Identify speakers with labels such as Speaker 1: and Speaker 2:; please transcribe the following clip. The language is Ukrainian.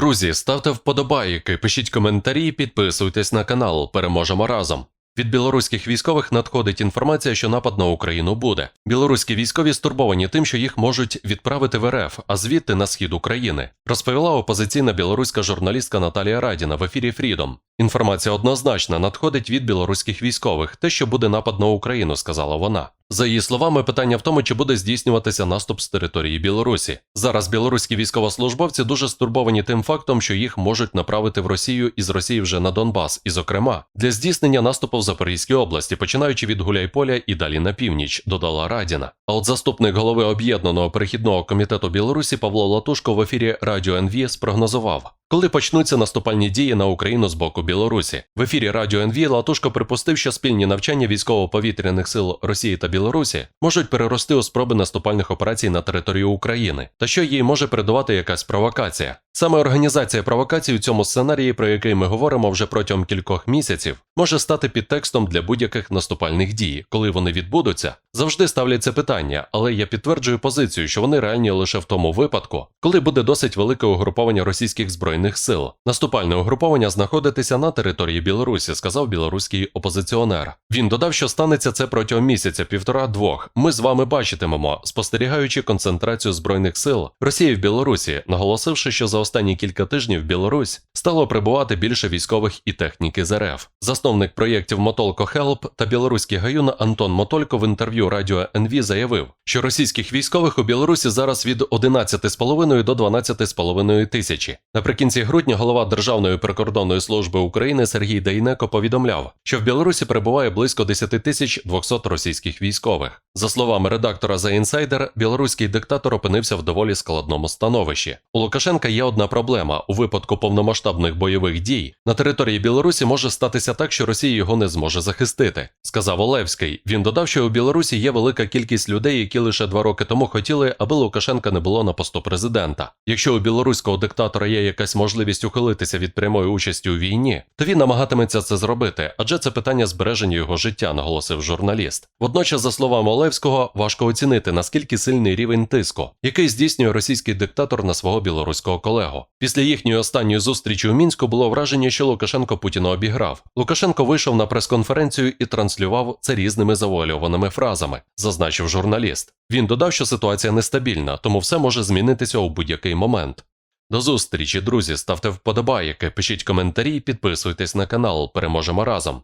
Speaker 1: Друзі, ставте вподобайки, пишіть коментарі, підписуйтесь на канал. Переможемо разом. Від білоруських військових надходить інформація, що напад на Україну буде. Білоруські військові стурбовані тим, що їх можуть відправити в РФ, а звідти на схід України, розповіла опозиційна білоруська журналістка Наталія Радіна в ефірі Фрідом. Інформація однозначна надходить від білоруських військових. Те, що буде напад на Україну, сказала вона. За її словами, питання в тому, чи буде здійснюватися наступ з території Білорусі. Зараз білоруські військовослужбовці дуже стурбовані тим фактом, що їх можуть направити в Росію і з Росії вже на Донбас, і, зокрема, для здійснення наступу в Запорізькій області, починаючи від Гуляйполя і далі на північ, додала Радіна. А от заступник голови об'єднаного перехідного комітету Білорусі Павло Латушко в ефірі Радіо НВ спрогнозував. Коли почнуться наступальні дії на Україну з боку Білорусі, в ефірі Радіо НВ Латушко припустив, що спільні навчання військово-повітряних сил Росії та Білорусі можуть перерости у спроби наступальних операцій на територію України, та що їй може передувати якась провокація. Саме організація провокацій у цьому сценарії, про який ми говоримо вже протягом кількох місяців, може стати підтекстом для будь-яких наступальних дій, коли вони відбудуться. Завжди ставляться питання, але я підтверджую позицію, що вони реальні лише в тому випадку, коли буде досить велике угруповання російських збройних сил. Наступальне угруповання знаходитися на території Білорусі, сказав білоруський опозиціонер. Він додав, що станеться це протягом місяця, півтора-двох. Ми з вами бачитимемо, спостерігаючи концентрацію збройних сил Росії в Білорусі, наголосивши, що за останні кілька тижнів Білорусь стало прибувати більше військових і техніки з РФ. Засновник проєктів Мотолко Хелп та білоруський гаюн Антон Мотолько в інтерв'ю Радіо НВ заявив, що російських військових у Білорусі зараз від 11,5 до 12,5 тисячі. Наприкінці грудня голова Державної прикордонної служби України Сергій Дейнеко повідомляв, що в Білорусі перебуває близько 10 тисяч 200 російських військових. За словами редактора The Insider, білоруський диктатор опинився в доволі складному становищі. У Лукашенка є одна проблема: у випадку повномасштабних бойових дій на території Білорусі може статися так, що Росія його не зможе захистити, сказав Олевський. Він додав, що у Білорусі є велика кількість людей, які лише два роки тому хотіли, аби Лукашенка не було на посту президента. Якщо у білоруського диктатора є якась можливість ухилитися від прямої участі у війні, то він намагатиметься це зробити, адже це питання збереження його життя, наголосив журналіст. Водночас, за словами Олевського, важко оцінити наскільки сильний рівень тиску, який здійснює російський диктатор на свого білоруського колегу. Після їхньої останньої зустрічі у мінську було враження, що Лукашенко Путіна обіграв. Лукашенко вийшов на прес-конференцію і транслював це різними завуальованими фразами, зазначив журналіст. Він додав, що ситуація нестабільна, тому все може змінитися у будь-який момент. До зустрічі, друзі, ставте вподобайки, пишіть коментарі, підписуйтесь на канал. Переможемо разом.